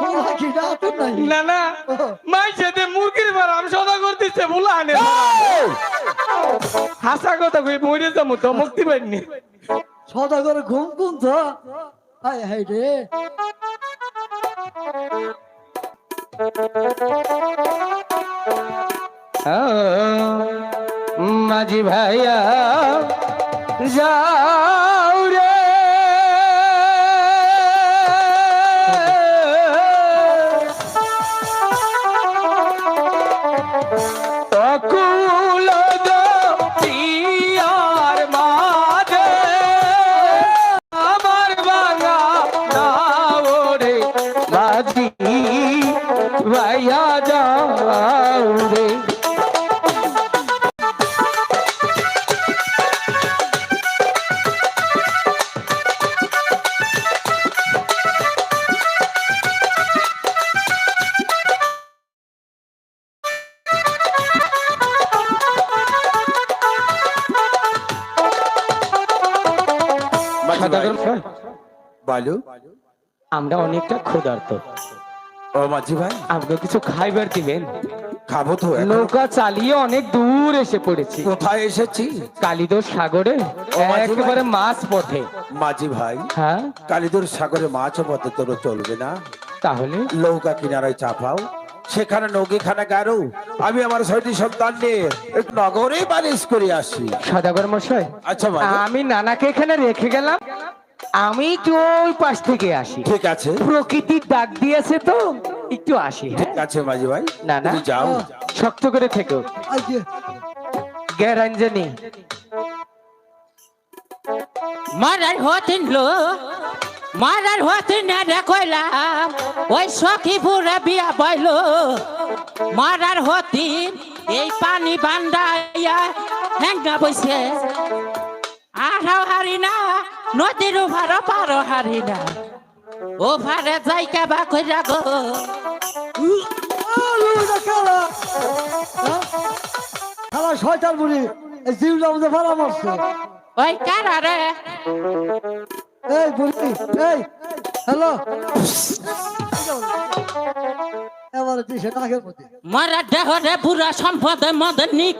পোলা কি না না। মাই সাথে মুরগির বারাম সদা করতেছে বলা আনে। হাসা কথা কই মরে যাব তো মুক্তি পাইনি। সদাগর ঘুম ঘুম তো। হাই হাই রে। মাঝি ভাইয়া যাও ভাইয়া যাও রে। বলো। আমরা অনেকটা ক্ষুধার্ত। ও মাঝি ভাই। আপনি কিছু খাইবার দিবেন খাব তো নৌকা চালিয়ে অনেক দূর এসে পড়েছি। কোথায় এসেছি? কালিদোর সাগরে। একেবারে মাছ পথে। মাঝি ভাই হ্যাঁ? কালিদুর সাগরে মাছ পথে তোর চলবে না? তাহলে? নৌকা কিনারায় চাপাও। সেখানে নৌকি খানা গারো। আমি আমার ছয়টি সন্তান নিয়ে নগরে বালিশ করে আসি। সদাগর মশাই আচ্ছা আমি নানাকে এখানে রেখে গেলাম। আমি তো ওই পাশ থেকে আসি। ঠিক আছে। প্রকৃতির ডাক দিয়েছে তো একটু আসি হ্যাঁ? ঠিক আছে মাঝি ভাই না, না। যাও। শক্ত করে থেকো। গ্যারাঞ্জনি মারার হতেন লো মারার হতেন না রে কইলাম ওই সখী পুরা বিয়া বইল। মারার হতিন এই পানি বান্ডাইয়া হ্যাঙ্গা বইছে। আহাও হারি না নদীর ওভার পার হারি না। ও ভারে যাইকা বা কইরা গো। খালা শয়তান বুড়ি এই জিউটা আমাদের ভাড়া মারছে ওই কারা রে এই বুড়ি এই হ্যালো। এবারে তুই নাকের মধ্যে মারা দেহ রে বুড়া সম্পদে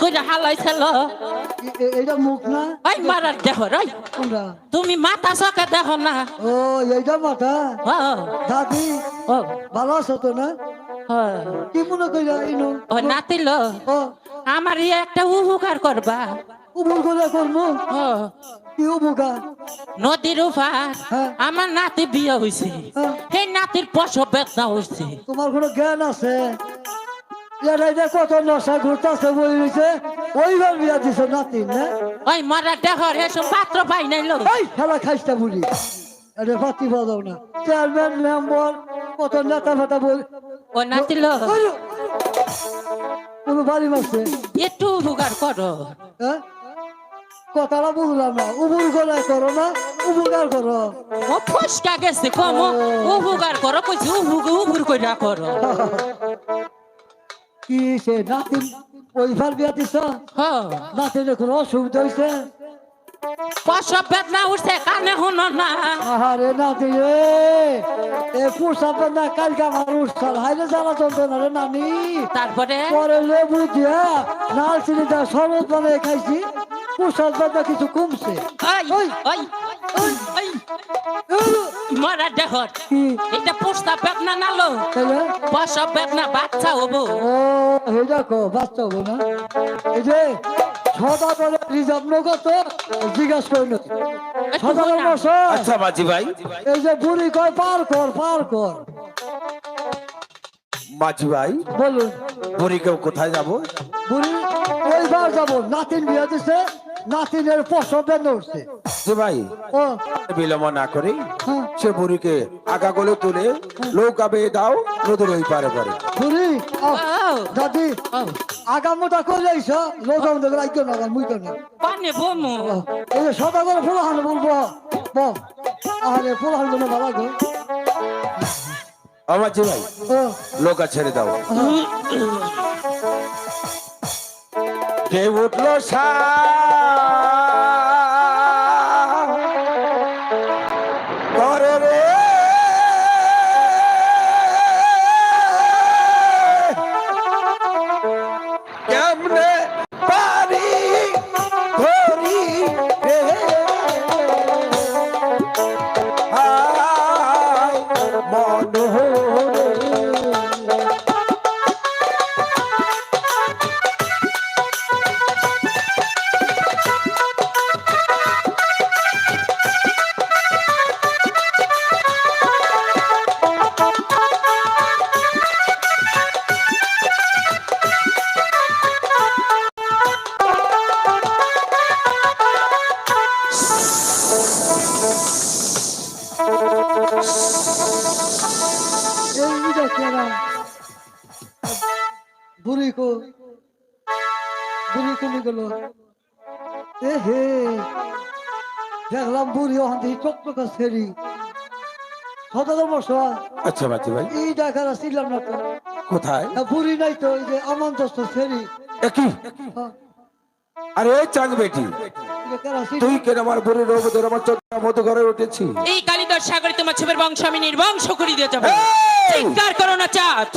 করে হালাইছিল। এইটা মুখ না? ওই তুমি মাথা চকে দেখো না। ও এইটা মাথা? দাদি ও। ভালো আছো তো না? কি মনে কইরা ইনু? ও নাতিল। আমার ইয়ে একটা উপকার করবা। করে করব? ও কি উপকার নদীর উপার হ্যাঁ। আমার নাতি বিয়ে হয়েছে হ্যাঁ। সেই নাতির প্রসব বেদনা হয়েছে তোমার কোনো জ্ঞান আছে? এটা কত নশা ঘুরতেছে বই রয়েছে ওইবার বিয়া দিছে নাতি না? ওই মারা দেহর এসব পাত্র পাই নাই লো এই খেলা খাইস্তা বুড়ি। এটা পাতি বাজাও না। চেয়ারম্যান মেম্বার কত নেতা ফেতা বল ও নাতিল ওই, কোনো বাড়ি মারছে? একটু উপকার করো। হ্যাঁ? কথাটা বুঝলাম না। উবুর করে করো না উপকার করো। ও ফুসকা গেছে কম উপকার করো কইছি উপকার উপর কইরা করো। কি সে নাতি ওইবার বিয়া দিছ? হ। নাতির কোনো অসুবিধা হয়েছে প্রসব বেদনা উঠছে কানে শুনো না। আহারে নাতি রে এ পুষাবে না কালকে আমার উৎসাল হাইরে জ্বালা চলতো না রে নানি। তারপরে? পরে লেবু দিয়া নাল চিনি দেওয়া শরবত বানিয়ে খাইছি। পুষাল বেদনা কিছু কমছে। মরা দেহর এটা নালো বাচ্চা হব। বাচ্চা হব না? এই যে সদা বলে রিজার্ভ নগত জিজ্ঞাসা সদা আচ্ছা ভাই। এই যে বুড়ি কয় পার কর পার কর। মাঝি ভাই বলুন। কোথায় যাব? বুড়ি ওইবার যাব। নাতিন বিয়ে দিছে। নাতিনের পছন্দের নড়ছে। যে ভাই ও। বিলম্ব না করে হ্যাঁ। সে বুড়িকে আগা গলে তুলে নৌকা বেয়ে দাও নদীর ওই পারে পরে বুড়ি দাদি ও আগামোটা করে আইস লোক আমাদের রাজ্য না মুইত না পানি বমু। এই সদা করে ফুল হান বলব ব আরে ফুল হান বলে ভালো গো। আমার ভাই ও। নৌকা ছেড়ে দাও। উঠল সা কেনা বুড়ি কো বুড়ি কোনি গেল। এ হে দেখলাম বুড়ি ওখান থেকে টকটকা সেরি। সতেরো বছর আচ্ছা মাঝি ভাই। এই দেখার ছিলাম না তো। কোথায়? বুড়ি নাই তো এই যে আমার দোস্ত সেরি একই হ্যাঁ, আরে চাঁদ বেটি? তুই কেন আমার বুড়ি রোগ ধরে আমার চোদ্দ মতো ঘরে উঠেছি এই কালিদার সাগরে তোমার ছেলের বংশ আমি নির্বংশ করে দিয়ে যাব চিৎকার করো না চাঁদ।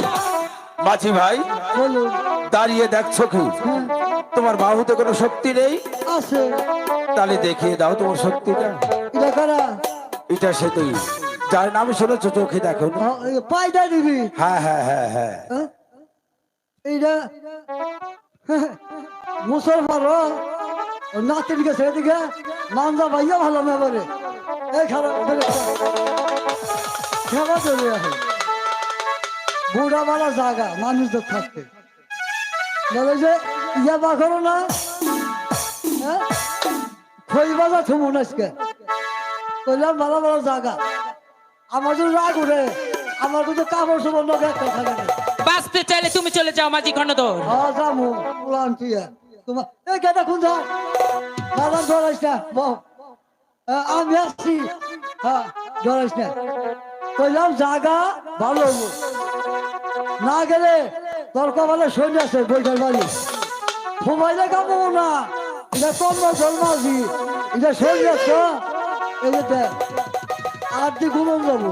মাঝি ভাই বলুন। দাঁড়িয়ে দেখছ কি? হ্যাঁ, তোমার বাহুতে কোনো শক্তি নেই? আছে। তাহলে দেখিয়ে দাও তোমার শক্তিটা। এটা কারা? এটা সে তুই। যার নাম শুনেছো চোখে দেখো। হ্যাঁ, পায়দা দিবি। হ্যাঁ হ্যাঁ হ্যাঁ হ্যাঁ। হ্যাঁ? এইটা মুসলমান নাতির গেছে এদিকে নান্দা ভাইয়া ভালো মেবারে এই খারাপ খেলা চলে আসে। বুড়া বালা জায়গা মানুষদের থাকতে। বলে যে ইয়া বা করো না। হ্যাঁ? খই বাজা থুমুন আজকে। বললাম ভালো ভালো জায়গা। আমার যদি রাগ উঠে আমার কিন্তু কাপড় সুবর্ণ একটা থাকে না বাঁচতে চাইলে তুমি চলে যাও মাঝি খণ্ডধর হ্যাঁ যাব উলান তুই তোমার এই গেটা খুন দাদা ধরাইস না। আমি আসছি হ্যাঁ না। কইলাম, জাগা, ভালো না গেলে তোর কপালে সৈন্য আছে বৈঠার বাড়ি। ঘুমাইলে কামো না। এটা কম জন্মাছি এটা সৈন্য আছে আর দি ঘুমন যাব।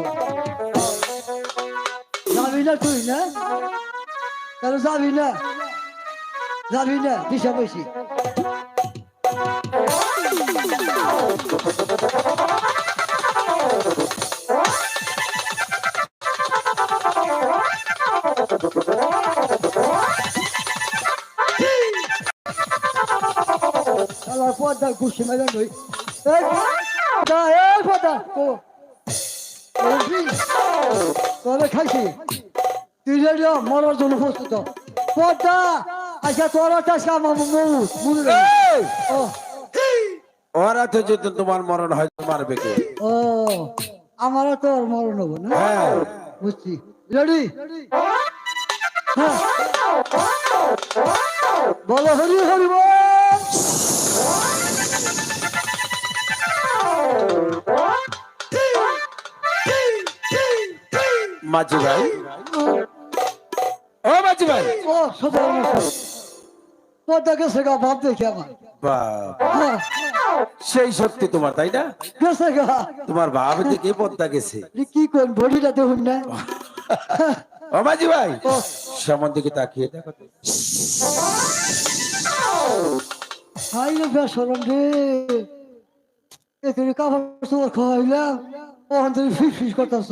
যাবি না তুই, না? কেন যাবি না। যাবি না, দিশা বসি আল্লাহ পর্দা গুছি মেলে নই এই! পর্দা এই পর্দা ও তবে খাইছি তুই রেডিও মরার জন্য প্রস্তুত পর্দা আচ্ছা তোর আজকে আমার মৌত মনে রাখিস। এই! ও ওরা তো যদি তোমার মরণ হয় মারবে কে? ও আমারও তো মরণ হব না? হ্যাঁ। বুঝছি। রেডি? বলো হরি হরি বল। মাঝি ভাই। ও মাঝি ভাই। ও সোজা পদ্মা গেছে গা ভাব দেখি আমার। বাপ, হ্যাঁ, সেই শক্তি তোমার তাই না? গেছে গা। তোমার ভাব থেকে পদ্মা গেছে। কি করেন বডিটা দেখুন না। ও ভাই সামন দিকে তাকিয়ে দেখো। হাই রে বেসরম রে। এ কাপড় চোপড় খাওয়াইলাম ওখান থেকে ফিস ফিস করতেছ।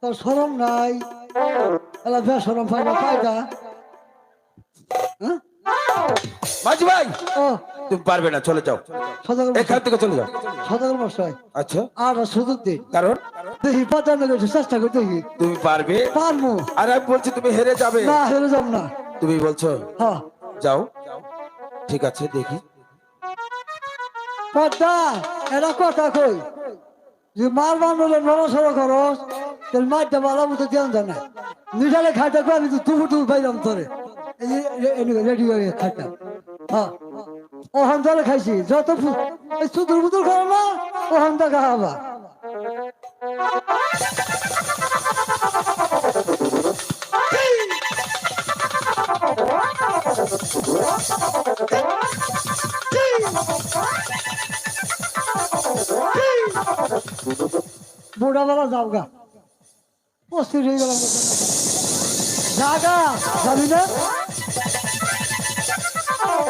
তোর সরম নাই। এলা বেসরম পাইনা পাইটা হ্যাঁ? মাঝি ভাই ও তুমি পারবে না চলে যাও এখান থেকে চলে যাও সদাগর মশাই আচ্ছা আর সুযোগ দিন কারণ দেখি পাতানো গেছে চেষ্টা করে দেখি তুমি পারবে পারব আর আমি বলছি তুমি হেরে যাবে না হেরে যাব না তুমি বলছো হ্যাঁ যাও ঠিক আছে দেখি পদ্মা এটা কথা কই যে মার বানলে নড়াচড়া করস তোর মারটা বালা মতো দেন জানা নিজালে খাইতে কই আমি তো তুবু তুবু পাইলাম তোরে রেডি হয়ে খাইতাম হ্যাঁ ও হন্তালে খাইছি, যত সুদুর বুদুর করো না, ও হন্তা খাওয়াবা বুড়া বাবা যাও গা। প্রস্তুত হয়ে গেলাম। জাগা যাবি না?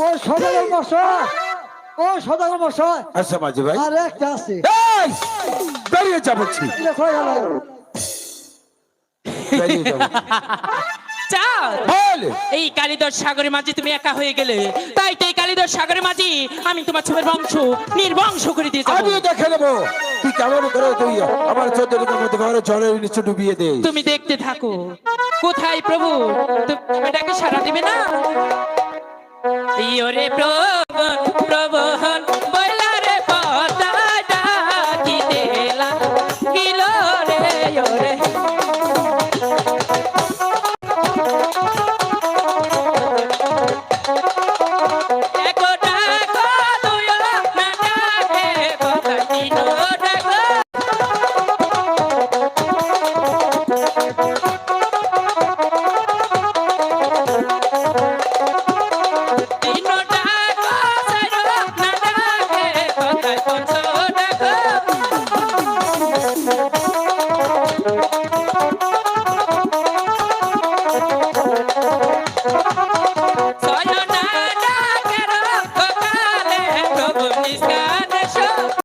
ও সদাগর মশাই ও সদাগর মশাই আচ্ছা মাঝি ভাই। আর একটা আছে। এই! বেরিয়ে যা বলছি এটা কই গেল? বেরিয়ে যাব চাও এই কালিদর সাগরের মাঝে তুমি একা হয়ে গেলে। তাই তো এই কালিদর সাগরের মাঝে আমি তোমার ছেলের বংশ নির্বংশ করে দিয়ে যাব। আমিও দেখে নেব। তুই কেমন করে তুই আমার চোদ্দ মধ্যে ঘরে জলের নিচে ডুবিয়ে দে। তুমি দেখতে থাকো। কোথায় প্রভু? তুমি এটাকে সারা দিবে না? ইয়োরে প্রভু প্রভু